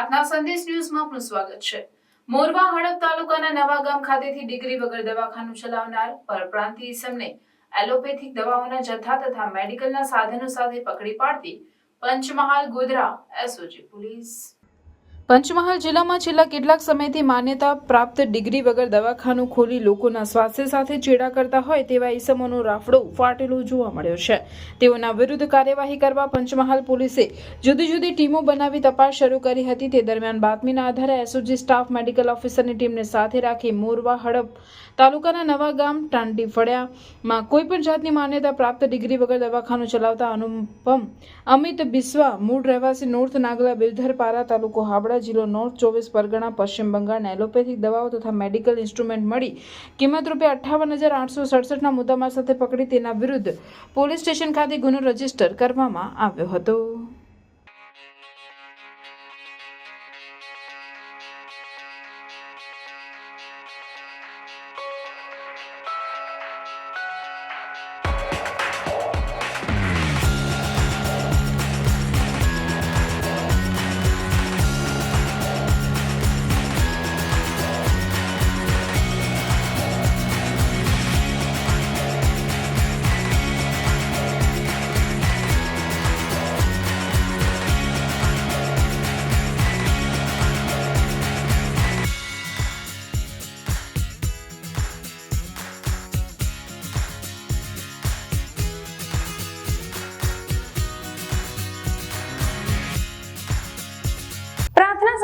પ્રાર્થના સંદેશ ન્યૂઝમાં આપનું સ્વાગત છે. મોરવા હડપ તાલુકાના નવા ગામ ખાતેથી ડિગ્રી વગર દવાખાનું ચલાવનાર પરપ્રાંતિ ઇસમને એલોપેથિક દવાઓના જથ્થા તથા મેડિકલના સાધનો સાથે પકડી પાડતી પંચમહાલ ગોધરા એસઓજી પોલીસ. પંચમહાલ જિલ્લામાં છેલ્લા કેટલાક સમયથી માન્યતા પ્રાપ્ત ડિગ્રી વગર દવાખાનું ખોલી લોકોના સ્વાસ્થ્ય સાથે ચેડા કરતા હોય તેવા ઈસમોનો રાફડો ફાટેલો જોવા મળ્યો છે. તેઓના વિરુદ્ધ કાર્યવાહી કરવા પંચમહાલ પોલીસે જુદી જુદી ટીમો બનાવી તપાસ શરૂ કરી હતી. તે દરમિયાન બાતમીના આધારે એસઓજી સ્ટાફ, મેડિકલ ઓફિસરની ટીમને સાથે રાખી મોરવા, હડપ તાલુકાના નવા ગામ ટાંડી ફળિયામાં કોઈપણ જાતની માન્યતા પ્રાપ્ત ડિગ્રી વગર દવાખાનું ચલાવતા અનુપમ અમિત બિસ્વા, મૂળ રહેવાસી, નોર્થ નાગલા, બિલધરપારા તાલુકો હાવડા જિલ્લો નોર્થ ચોવીસ પરગણા, પશ્ચિમ બંગાળના એલોપેથિક દવાઓ તથા મેડિકલ ઇન્સ્ટ્રુમેન્ટ મળી. કિંમત રૂપિયા અઠ્ઠાવન હજાર આઠસો સડસઠના મુદ્દામાલ સાથે પકડી તેના વિરુદ્ધ પોલીસ સ્ટેશન ખાતે ગુનો રજિસ્ટર કરવામાં આવ્યો હતો.